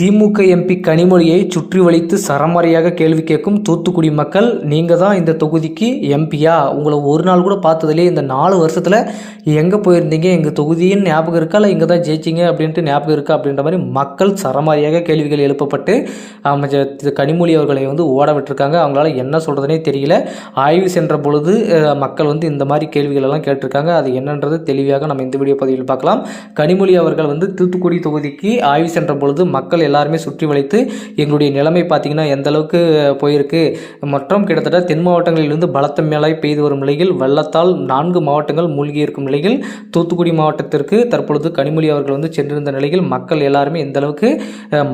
திமுக MP கனிமொழியை சுற்றி வளைத்து சரமாரியாக கேள்வி கேட்கும் தூத்துக்குடி மக்கள் நீங்கள் தான் இந்த தொகுதிக்கு எம்பியா உங்களை ஒரு நாள் கூட பார்த்ததுலேயே இந்த நாலு வருஷத்தில் எங்கே போயிருந்தீங்க? எங்கள் தொகுதியின் ஞாபகம் இருக்கா? இல்லை இங்கே தான் ஜெயிச்சிங்க அப்படின்ட்டு ஞாபகம் இருக்கா? அப்படின்ற மாதிரி மக்கள் சரமாரியாக கேள்விகள் எழுப்பப்பட்டு அமைச்சர் திரு கனிமொழி அவர்களை வந்து ஓட விட்டுருக்காங்க. அவங்களால என்ன சொல்கிறதுனே தெரியல. ஆய்வு சென்ற பொழுது மக்கள் வந்து இந்த மாதிரி கேள்விகள் எல்லாம் கேட்டிருக்காங்க. அது என்னன்றது தெளிவாக நம்ம இந்த வீடியோ பதிவில் பார்க்கலாம். கனிமொழி அவர்கள் வந்து தூத்துக்குடி தொகுதிக்கு ஆய்வு சென்ற பொழுது மக்கள் எல்லாருமே சுற்றி வளைத்து எங்களுடைய நிலைமை பார்த்தீங்கன்னா எந்த அளவுக்கு போயிருக்கு? மற்றும் கிட்டத்தட்ட தென் மாவட்டங்களிலிருந்து பலத்த மேலாய் பெய்து வரும் நிலையில் வெள்ளத்தால் நான்கு மாவட்டங்கள் மூழ்கி இருக்கும் நிலையில் தூத்துக்குடி மாவட்டத்திற்கு தற்பொழுது கனிமொழி அவர்கள் வந்து சென்றிருந்த நிலையில் மக்கள் எல்லாருமே எந்த அளவுக்கு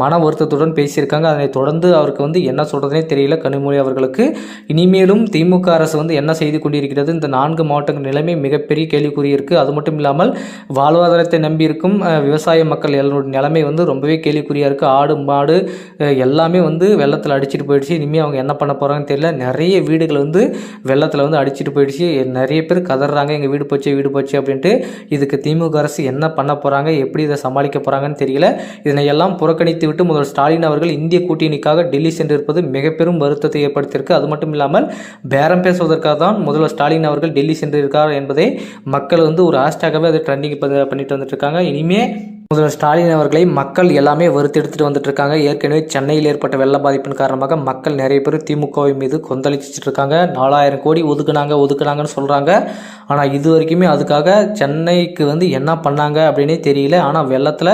மன வருத்தத்துடன் பேசியிருக்காங்க அதனை தொடர்ந்து அவருக்கு வந்து என்ன சொல்கிறதுனே தெரியல கனிமொழி அவர்களுக்கு. இனிமேலும் திமுக அரசு வந்து என்ன செய்து கொண்டிருக்கிறது? இந்த நான்கு மாவட்டங்கள் நிலைமை மிகப்பெரிய கேள்விக்குறி இருக்குது அது மட்டும் இல்லாமல் வாழ்வாதாரத்தை நம்பி இருக்கும் விவசாய மக்கள் எல்லோருடைய நிலைமை வந்து ரொம்பவே கேள்விக்குறியாக இருக்குது இருக்கு ஆடு மாடு எல்லாமே வந்து வெள்ளத்தில் அடிச்சுட்டு போயிடுச்சு. இனிமேல் அவங்க என்ன பண்ண போகிறாங்கன்னு தெரியல. நிறைய வீடுகள் வந்து வெள்ளத்தில் வந்து அடிச்சிட்டு போயிடுச்சு. நிறைய பேர் கதறாங்க. எங்கள் வீடு போச்சு வீடு போச்சு அப்படின்ட்டு இதுக்கு திமுக அரசு என்ன பண்ண போகிறாங்க எப்படி இதை சமாளிக்க போகிறாங்கன்னு தெரியல. இதனை எல்லாம் புறக்கணித்து விட்டு முதல்வர் ஸ்டாலின் அவர்கள் இந்திய கூட்டணிக்காக டெல்லி சென்றிருப்பது மிக பெரும் வருத்தத்தை ஏற்படுத்தியிருக்கு. அது மட்டும் இல்லாமல் பேரம் பேசுவதற்காக தான் முதல்வர் ஸ்டாலின் அவர்கள் டெல்லி சென்றிருக்கார் என்பதை மக்கள் வந்து ஒரு ஹேஷ்டாகவே அதை ட்ரெண்டிங் பண்ணிட்டு வந்துட்டு இருக்காங்க. இனிமே முதல்வர் ஸ்டாலின் அவர்களை மக்கள் எல்லாமே வறுத்தெடுத்துட்டு வந்துட்டு இருக்காங்க ஏற்கனவே சென்னையில் ஏற்பட்ட வெள்ள பாதிப்பின் காரணமாக மக்கள் நிறைய பேர் திமுகவை மீது கொந்தளிச்சிட்டு இருக்காங்க நாலாயிரம் கோடி ஒதுக்குனாங்க ஒதுக்குனாங்கன்னு சொல்றாங்க. ஆனால் இது வரைக்குமே அதுக்காக சென்னைக்கு வந்து என்ன பண்ணாங்க அப்படின்னே தெரியல. ஆனால் வெள்ளத்தில்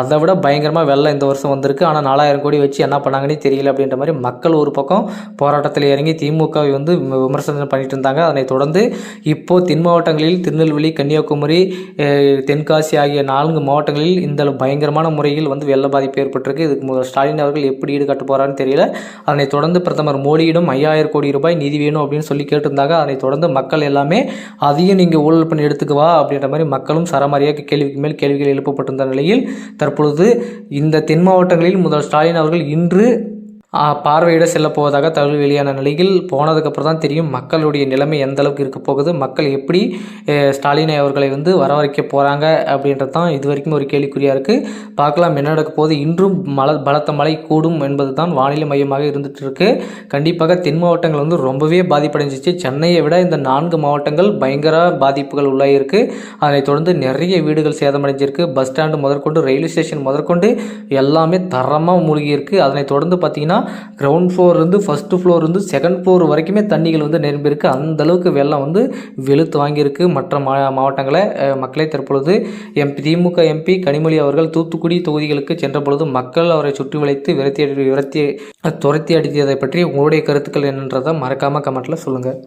அதை விட பயங்கரமாக வெள்ளம் இந்த வருஷம் வந்திருக்கு. ஆனால் நாலாயிரம் கோடி வச்சு என்ன பண்ணாங்கன்னே தெரியல அப்படின்ற மாதிரி மக்கள் ஒரு பக்கம் போராட்டத்தில் இறங்கி திமுகவை வந்து விமர்சனம் பண்ணிட்டு இருந்தாங்க. அதனை தொடர்ந்து இப்போ தென் மாவட்டங்களில் திருநெல்வேலி கன்னியாகுமரி தென்காசி ஆகிய நான்கு மாவட்டங்களில் இந்த பயங்கரமான முறையில் வந்து வெள்ள பாதிப்பு ஏற்பட்டிருக்கு. இதுக்கு முதல் ஸ்டாலின் அவர்கள் எப்படி ஈடுகட்ட போகிறான்னு தெரியல. அதனைத் தொடர்ந்து பிரதமர் மோடியிடம் ஐயாயிரம் கோடி ரூபாய் நிதி வேணும் அப்படின்னு சொல்லி கேட்டிருந்தாங்க. அதனைத் தொடர்ந்து மக்கள் எல்லாமே அதையும் நீங்கள் ஊழல் பண்ணி எடுத்துக்குவா அப்படின்ற மாதிரி மக்களும் சரமாரியாக கேள்விக்கு மேல் கேள்விகள் எழுப்பப்பட்டிருந்த நிலையில் தற்பொழுது இந்த தென் மாவட்டங்களில் முதல் ஸ்டாலின் அவர்கள் இன்று பார்வையிட செல்ல போவதாக தகவல் வெளியான நிலையில் போனதுக்கப்புறம் தான் தெரியும் மக்களுடைய நிலைமை எந்த அளவுக்கு இருக்க போகுது மக்கள் எப்படி ஸ்டாலினை அவர்களை வந்து வரவழைக்க போகிறாங்க அப்படின்றது தான் இது வரைக்கும் ஒரு கேள்விக்குறியாக இருக்குது பார்க்கலாம் என்ன நடக்க போகுது. இன்றும் மழை பலத்த மழை கூடும் என்பது தான் வானிலை மையமாக இருந்துட்டு இருக்கு. கண்டிப்பாக தென் மாவட்டங்கள் வந்து ரொம்பவே பாதிப்படைஞ்சிச்சு. சென்னையை விட இந்த நான்கு மாவட்டங்கள் பயங்கர பாதிப்புகள் உள்ளாயிருக்கு அதனைத் தொடர்ந்து நிறைய வீடுகள் சேதமடைஞ்சிருக்கு. பஸ் ஸ்டாண்டு முதற்கொண்டு ரயில்வே ஸ்டேஷன் முதற்கொண்டு எல்லாமே தரமாக மூழ்கியிருக்கு அதனைத் தொடர்ந்து பார்த்திங்கன்னா கிரவுண்ட் ஃப்ளோர்லேருந்து ஃபஸ்ட்டு ஃப்ளோர்லேருந்து செகண்ட் ஃப்ளோர் வரைக்குமே தண்ணிகள் வந்து நிரம்பியிருக்கு அந்த அளவுக்கு வெள்ளம் வந்து வெளுத்து வாங்கியிருக்கு. மற்ற மா மாவட்டங்களை மக்களை தற்பொழுது எம்பி திமுக எம்பி கனிமொழி அவர்கள் தூத்துக்குடி தொகுதிகளுக்கு சென்ற பொழுது மக்கள் அவரை சுற்றி வளைத்து விரத்தி விரத்தி துரத்தி அடித்ததை பற்றி உங்களுடைய கருத்துக்கள் என்னன்றதை மறக்காமல் கமெண்ட்டில் சொல்லுங்கள்